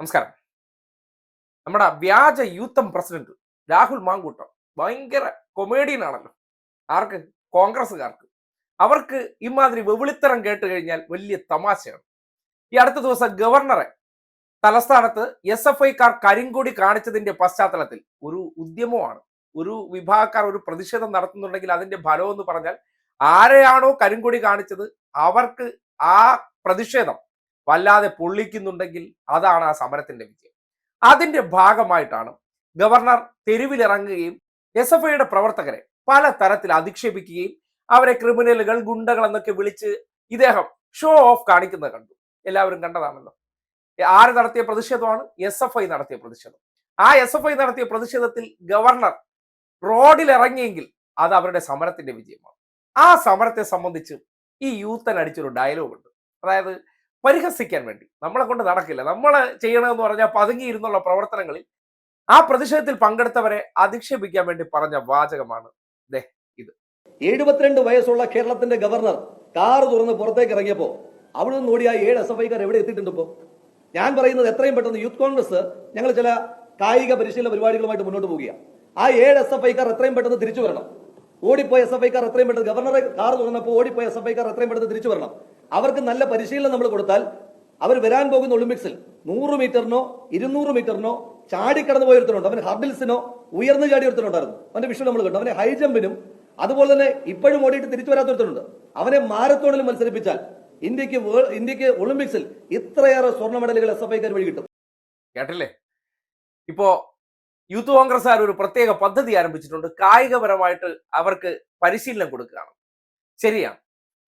നമസ്കാരം. നമ്മുടെ വ്യാജ യൂത്തം പ്രസിഡന്റ് രാഹുൽ മാങ്കൂട്ടം ഭയങ്കര കൊമേഡിയൻ ആണല്ലോ. ആർക്ക്? കോൺഗ്രസ്സുകാർക്ക്. അവർക്ക് ഇമാതിരി വെവിളിത്തരം കേട്ട് കഴിഞ്ഞാൽ വലിയ തമാശയാണ്. ഈ അടുത്ത ദിവസം ഗവർണറെ തലസ്ഥാനത്ത് എസ് എഫ് ഐക്കാർ കരിങ്കൊടി കാണിച്ചതിന്റെ പശ്ചാത്തലത്തിൽ ഒരു ഉദ്യമമാണ്. ഒരു വിഭാഗക്കാർ ഒരു പ്രതിഷേധം നടത്തുന്നുണ്ടെങ്കിൽ അതിന്റെ ഫലം എന്ന് പറഞ്ഞാൽ ആരെയാണോ കരിങ്കൊടി കാണിച്ചത് അവർക്ക് ആ പ്രതിഷേധം വല്ലാതെ പൊള്ളിക്കുന്നുണ്ടെങ്കിൽ അതാണ് ആ സമരത്തിന്റെ വിജയം. അതിന്റെ ഭാഗമായിട്ടാണ് ഗവർണർ തെരുവിലിറങ്ങുകയും എസ് എഫ് ഐയുടെ പ്രവർത്തകരെ പല തരത്തിൽ അധിക്ഷേപിക്കുകയും അവരെ ക്രിമിനലുകൾ ഗുണ്ടകൾ എന്നൊക്കെ വിളിച്ച് ഇദ്ദേഹം ഷോ ഓഫ് കാണിക്കുന്നത് കണ്ടു. എല്ലാവരും കണ്ടതാണല്ലോ. ആര് നടത്തിയ പ്രതിഷേധമാണ്? എസ് എഫ് ഐ നടത്തിയ പ്രതിഷേധം. ആ എസ് എഫ് ഐ നടത്തിയ പ്രതിഷേധത്തിൽ ഗവർണർ റോഡിൽ ഇറങ്ങിയെങ്കിൽ അത് അവരുടെ സമരത്തിന്റെ വിജയമാണ്. ആ സമരത്തെ സംബന്ധിച്ച് ഈ യൂത്തൻ അടിച്ചൊരു ഡയലോഗ് ഉണ്ട്. അതായത് പരിഹസിക്കാൻ വേണ്ടി. നമ്മളെ കൊണ്ട് നടക്കില്ല. നമ്മൾ ചെയ്യണമെന്ന് പറഞ്ഞാൽ പതുങ്ങിയിരുന്നുള്ള പ്രവർത്തനങ്ങളിൽ ആ പ്രതിഷേധത്തിൽ പങ്കെടുത്തവരെ അധിക്ഷേപിക്കാൻ വേണ്ടി പറഞ്ഞ വാചകമാണ് ദേ ഇത്. എഴുപത്തിരണ്ട് വയസ്സുള്ള കേരളത്തിന്റെ ഗവർണർ കാർ തുറന്ന് പുറത്തേക്ക് ഇറങ്ങിയപ്പോ അവിടെ നിന്ന് ഓടിയ ഏഴ് എസ് എഫ് ഐക്കാർ എവിടെ എത്തിയിട്ടുണ്ട് ഞാൻ പറയുന്നത് എത്രയും പെട്ടെന്ന് യൂത്ത് കോൺഗ്രസ് ഞങ്ങൾ ചില കായിക പരിശീലന പരിപാടികളുമായിട്ട് മുന്നോട്ട് പോവുകയാണ് ആ ഏഴ് എസ് എഫ് ഐക്കാർ എത്രയും പെട്ടെന്ന് തിരിച്ചു വരണം. ഓടിപ്പോയ എസ് എഫ് ഐക്കാർ എത്രയും പെട്ടെന്ന് ഗവർണറെ കാർ തുറന്നപ്പോൾ ഓടിപ്പോയ എസ് എഫ് ഐക്കാർ എത്രയും പെട്ടെന്ന് തിരിച്ചു വരണം. അവർക്ക് നല്ല പരിശീലനം നമ്മൾ കൊടുത്താൽ അവർ വരാൻ പോകുന്ന ഒളിമ്പിക്സിൽ നൂറ് മീറ്ററിനോ ഇരുന്നൂറ് മീറ്ററിനോ ചാടിക്കടന്നു പോയിരുത്തുന്നുണ്ട് അവൻ ഹർഡിൽസിനോ ഉയർന്നു ചാടി എടുത്തിട്ടുണ്ടായിരുന്നു അവന്റെ വിഷയം നമ്മൾ കണ്ടു. അവനെ ഹൈ ജമ്പിനും അതുപോലെ തന്നെ ഇപ്പോഴും ഓടിയിട്ട് തിരിച്ചു വരാത്തൊരുത്തരുണ്ട് അവനെ മാരത്തോണിൽ മത്സരിപ്പിച്ചാൽ ഇന്ത്യയ്ക്ക് ഇന്ത്യയ്ക്ക് ഒളിമ്പിക്സിൽ ഇത്രയേറെ സ്വർണ മെഡലുകൾ എസ് എഫ് ഐക്കാർ വഴി കിട്ടും. കേട്ടല്ലേ? ഇപ്പോ യൂത്ത് കോൺഗ്രസ് കോൺഗ്രസ്സുകാർ ഒരു പ്രത്യേക പദ്ധതി ആരംഭിച്ചിട്ടുണ്ട്. കായികപരമായിട്ട് അവർക്ക് പരിശീലനം കൊടുക്കുകയാണ്. ശരിയാണ്.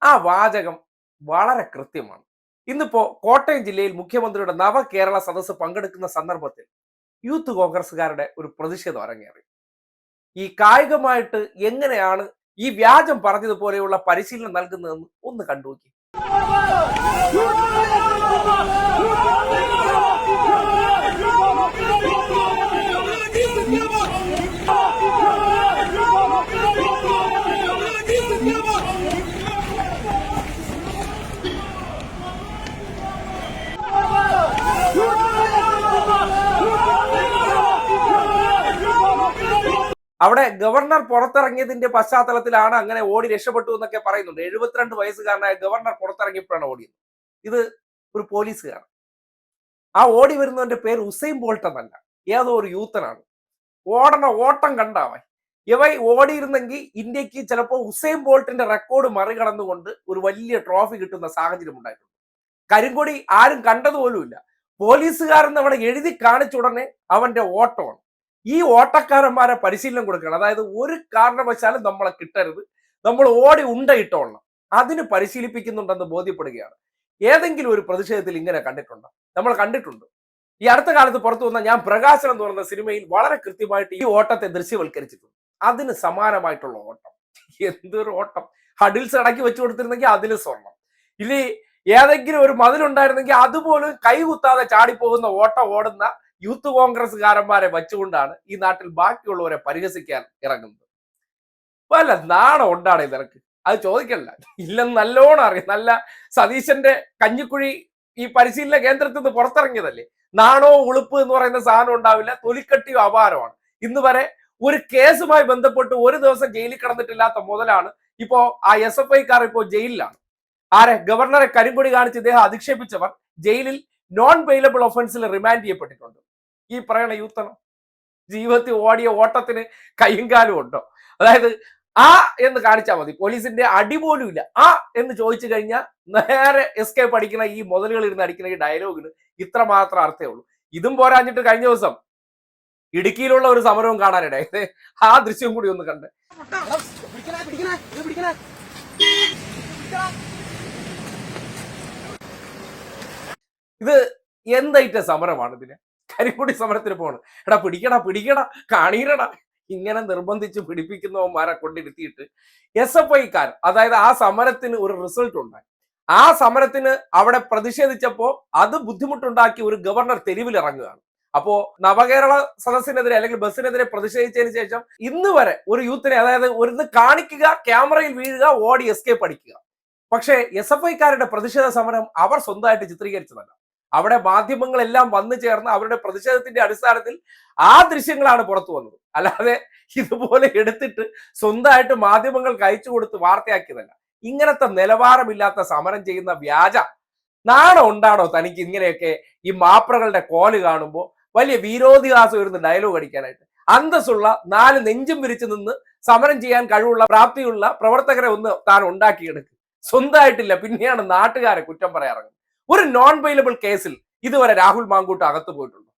ആ വാചകം വളരെ കൃത്യമാണ്. ഇന്നിപ്പോ കോട്ടയം ജില്ലയിൽ മുഖ്യമന്ത്രിയുടെ നവകേരള സദസ്സ് പങ്കെടുക്കുന്ന സന്ദർഭത്തിൽ യൂത്ത് കോൺഗ്രസ്സുകാരുടെ ഒരു പ്രതിഷേധം അരങ്ങേറി. ഈ കായികമായിട്ട് എങ്ങനെയാണ് ഈ വ്യാജം പറഞ്ഞതുപോലെയുള്ള പരിശീലനം നൽകുന്നതെന്ന് ഒന്ന് കണ്ടു അവിടെ ഗവർണർ പുറത്തിറങ്ങിയതിന്റെ പശ്ചാത്തലത്തിലാണ് അങ്ങനെ ഓടി രക്ഷപ്പെട്ടു എന്നൊക്കെ പറയുന്നുണ്ട്. എഴുപത്തിരണ്ട് വയസ്സുകാരനായ ഗവർണർ പുറത്തിറങ്ങിയപ്പോഴാണ് ഓടിയത്. ഇത് ഒരു പോലീസുകാരൻ. ആ ഓടി വരുന്നവന്റെ പേര് ഉസൈൻ ബോൾട്ട് എന്നല്ല ഏതോ ഒരു യൂത്തനാണ്. ഓടണ ഓട്ടം കണ്ടാവൻ. ഇവ ഓടിയിരുന്നെങ്കിൽ ഇന്ത്യയ്ക്ക് ചിലപ്പോൾ ഉസൈൻ ബോൾട്ടിന്റെ റെക്കോർഡ് മറികടന്നുകൊണ്ട് ഒരു വലിയ ട്രോഫി കിട്ടുന്ന സാഹചര്യം ഉണ്ടായിട്ടുണ്ട്. കരിങ്കൊടി ആരും കണ്ടതുപോലുമില്ല. പോലീസുകാരൻ അവിടെ എഴുതി കാണിച്ചുടനെ അവന്റെ ഓട്ടമാണ്. ഈ ഓട്ടക്കാരന്മാരെ പരിശീലനം കൊടുക്കണം. അതായത് ഒരു കാരണവശാലും നമ്മളെ കിട്ടരുത്. നമ്മൾ ഓടി ഉണ്ടയിട്ടോളണം അതിന് പരിശീലിപ്പിക്കുന്നുണ്ടെന്ന് ബോധ്യപ്പെടുകയാണ്. ഏതെങ്കിലും ഒരു പ്രതിഷേധത്തിൽ ഇങ്ങനെ കണ്ടിട്ടുണ്ടോ? നമ്മൾ കണ്ടിട്ടുണ്ട്. ഈ അടുത്ത കാലത്ത് പുറത്തു വന്ന ഞാൻ പ്രകാശനം പറയുന്ന സിനിമയിൽ വളരെ കൃത്യമായിട്ട് ഈ ഓട്ടത്തെ ദൃശ്യവൽക്കരിച്ചിട്ടുണ്ട്. അതിന് സമാനമായിട്ടുള്ള ഓട്ടം. എന്തൊരു ഓട്ടം. ഹഡിൽസ് അടക്കി വെച്ചു കൊടുത്തിരുന്നെങ്കിൽ അതിന് സ്വർണം. ഇനി ഏതെങ്കിലും ഒരു മതിലുണ്ടായിരുന്നെങ്കിൽ അതുപോലും കൈകുത്താതെ ചാടിപ്പോകുന്ന ഓട്ടം ഓടുന്ന യൂത്ത് കോൺഗ്രസ്സുകാരന്മാരെ വച്ചുകൊണ്ടാണ് ഈ നാട്ടിൽ ബാക്കിയുള്ളവരെ പരിഹസിക്കാൻ ഇറങ്ങുന്നത്. വല്ല നാണം ഉണ്ടാണ് നിനക്ക്? അത് ചോദിക്കല്ല ഇല്ലെന്ന് നല്ലോണം അറിയാം. നല്ല സതീശന്റെ കഞ്ഞിക്കുഴി ഈ പരിശീലന കേന്ദ്രത്തിൽ നിന്ന് പുറത്തിറങ്ങിയതല്ലേ? നാണോ ഉളുപ്പ് എന്ന് പറയുന്ന സാധനം ഉണ്ടാവില്ല. തൊലിക്കട്ടിയോ അപാരമാണ്. ഇന്ന് വരെ ഒരു കേസുമായി ബന്ധപ്പെട്ട് ഒരു ദിവസം ജയിലിൽ കിടന്നിട്ടില്ലാത്ത മുതലാണ് ഇപ്പോ ആ എസ് എഫ് ഐക്കാർ ഇപ്പോൾ ജയിലിലാണ്. ആരെ? ഗവർണറെ കരിമ്പൊടി കാണിച്ച് ഇദ്ദേഹം അധിക്ഷേപിച്ചവർ ജയിലിൽ നോൺ പെയിലബിൾ ഒഫൻസിൽ റിമാൻഡ് ചെയ്യപ്പെട്ടിട്ടുണ്ട്. ഈ പറയണ യൂത്തണം ജീവിതത്തിൽ ഓടിയ ഓട്ടത്തിന് കയ്യും കാലും ഉണ്ടോ? അതായത് ആ എന്ന് കാണിച്ചാൽ മതി. പോലീസിന്റെ അടി പോലും ഇല്ല. ആ എന്ന് ചോദിച്ചു കഴിഞ്ഞാൽ നേരെ എസ്കേപ്പ് അടിക്കുന്ന ഈ മുതലുകൾ ഇരുന്ന് അടിക്കുന്ന ഈ ഡയലോഗിന് ഇത്ര മാത്രം അർത്ഥമേ ഉള്ളൂ. ഇതും പോരാഞ്ഞിട്ട് കഴിഞ്ഞ ദിവസം ഇടുക്കിയിലുള്ള ഒരു സമരവും കാണാനിടയത് ആ ദൃശ്യം കൂടി ഒന്ന് കണ്ട്. ഇത് എന്തായിട്ട് സമരമാണ് ഇതിന്? കരിപ്പൊടി സമരത്തിന് പോണ്. എടാ പിടിക്കടാ പിടിക്കടാ കാണീരടാ. ഇങ്ങനെ നിർബന്ധിച്ച് പിടിപ്പിക്കുന്നവന്മാരെ കൊണ്ടിരുത്തിയിട്ട് എസ് എഫ് ഐക്കാർ അതായത് ആ സമരത്തിന് ഒരു റിസൾട്ട് ഉണ്ടായി. ആ സമരത്തിന് അവിടെ പ്രതിഷേധിച്ചപ്പോ അത് ബുദ്ധിമുട്ടുണ്ടാക്കി ഒരു ഗവർണർ തെരുവിൽ ഇറങ്ങുകയാണ് അപ്പോ നവകേരള സദസ്സിനെതിരെ അല്ലെങ്കിൽ ബസ്സിനെതിരെ പ്രതിഷേധിച്ചതിന് ശേഷം ഇന്ന് വരെ ഒരു യൂത്തിനെ അതായത് ഒരു കാണിക്കുക ക്യാമറയിൽ വീഴുക ഓടി എസ്കേപ്പ് അടിക്കുക പക്ഷേ എസ് എഫ് ഐക്കാരുടെ പ്രതിഷേധ സമരം അവർ സ്വന്തമായിട്ട് ചിത്രീകരിച്ചതല്ല. അവിടെ മാധ്യമങ്ങളെല്ലാം വന്നു ചേർന്ന് അവരുടെ പ്രതിഷേധത്തിന്റെ അടിസ്ഥാനത്തിൽ ആ ദൃശ്യങ്ങളാണ് പുറത്തു വന്നത്. അല്ലാതെ ഇതുപോലെ എടുത്തിട്ട് സ്വന്തമായിട്ട് മാധ്യമങ്ങൾ അയച്ചു കൊടുത്ത് വാർത്തയാക്കിയതല്ല. ഇങ്ങനത്തെ നിലവാരമില്ലാത്ത സമരം ചെയ്യുന്ന വ്യാജ നാണം ഉണ്ടാണോ തനിക്ക് ഇങ്ങനെയൊക്കെ ഈ മാപ്രകളുടെ കോൽ കാണുമ്പോൾ വലിയ വിരോധിവാസം വരുന്ന ഡയലോഗ് അടിക്കാനായിട്ട്. അന്തസ്സുള്ള നാല് നെഞ്ചും വിരിച്ചു നിന്ന് സമരം ചെയ്യാൻ കഴിവുള്ള പ്രാപ്തിയുള്ള പ്രവർത്തകരെ ഒന്ന് താൻ ഉണ്ടാക്കിയെടുക്കും. സ്വന്തമായിട്ടില്ല. പിന്നെയാണ് നാട്ടുകാരെ കുറ്റം പറയാറുള്ളത് ഒരു നോൺ ബെയിലബിൾ കേസിൽ ഇതുവരെ രാഹുൽ മാങ്കൂട്ട് അകത്ത് പോയിട്ടുണ്ടോ?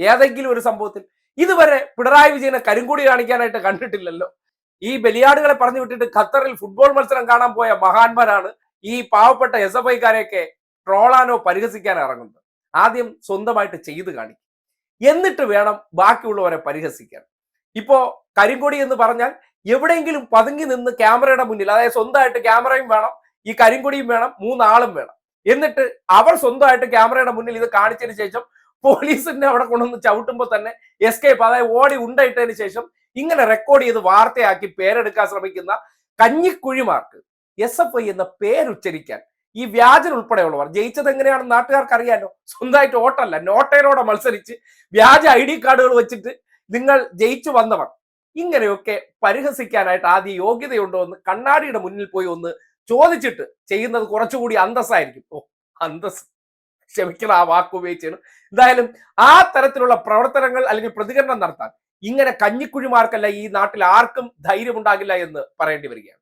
ഏതെങ്കിലും ഒരു സംഭവത്തിൽ. ഇതുവരെ പിണറായി വിജയനെ കരിങ്കൂടി കാണിക്കാനായിട്ട് കണ്ടിട്ടില്ലല്ലോ. ഈ ബലിയാടുകളെ പറഞ്ഞു വിട്ടിട്ട് ഖത്തറിൽ ഫുട്ബോൾ മത്സരം കാണാൻ പോയ മഹാന്മാരാണ് ഈ പാവപ്പെട്ട എസ് എഫ് ഐക്കാരെയൊക്കെ ട്രോളാനോ പരിഹസിക്കാനോ ഇറങ്ങുന്നത്. ആദ്യം സ്വന്തമായിട്ട് ചെയ്തു കാണിക്കും. എന്നിട്ട് വേണം ബാക്കിയുള്ളവരെ പരിഹസിക്കാൻ. ഇപ്പോ കരിങ്കൊടി എന്ന് പറഞ്ഞാൽ എവിടെയെങ്കിലും പതുങ്ങി നിന്ന് ക്യാമറയുടെ മുന്നിൽ അതായത് സ്വന്തമായിട്ട് ക്യാമറയും വേണം ഈ കരിങ്കൊടിയും വേണം മൂന്നാളും വേണം. എന്നിട്ട് അവർ സ്വന്തമായിട്ട് ക്യാമറയുടെ മുന്നിൽ ഇത് കാണിച്ചതിന് ശേഷം പോലീസിന്റെ അവിടെ കൊണ്ടുവന്ന് ചവിട്ടുമ്പോൾ തന്നെ എസ്കേപ്പ് അതായത് ഓടി ഉണ്ടായിട്ടതിന് ശേഷം ഇങ്ങനെ റെക്കോർഡ് ചെയ്ത് വാർത്തയാക്കി പേരെടുക്കാൻ ശ്രമിക്കുന്ന കഞ്ഞിക്കുഴിമാർക്ക് എസ് എഫ് ഐ എന്ന പേരുച്ചരിക്കാൻ ഈ വ്യാജൻ ഉൾപ്പെടെയുള്ളവർ ജയിച്ചത് എങ്ങനെയാണ് നാട്ടുകാർക്ക് അറിയാലോ? സ്വന്തമായിട്ട് ഓട്ടല്ല നോട്ടയിലൂടെ മത്സരിച്ച് വ്യാജ ഐ ഡി കാർഡുകൾ വെച്ചിട്ട് നിങ്ങൾ ജയിച്ചു വന്നവർ. ഇങ്ങനെയൊക്കെ പരിഹസിക്കാനായിട്ട് ആദ്യം യോഗ്യതയുണ്ടോ എന്ന് കണ്ണാടിയുടെ മുന്നിൽ പോയി ഒന്ന് ചോദിച്ചിട്ട് ചെയ്യുന്നത് കുറച്ചുകൂടി അന്തസ്സായിരിക്കും. ഓ അന്തസ് ക്ഷമിക്കണം ആ വാക്ക് ഉപയോഗിച്ചാണ്. എന്തായാലും ആ തരത്തിലുള്ള പ്രവർത്തനങ്ങൾ അല്ലെങ്കിൽ പ്രതികരണം നടത്താൻ ഇങ്ങനെ കഞ്ഞിക്കുഴിമാർക്കല്ല ഈ നാട്ടിൽ ആർക്കും ധൈര്യമുണ്ടാകില്ല എന്ന് പറയേണ്ടി വരികയാണ്.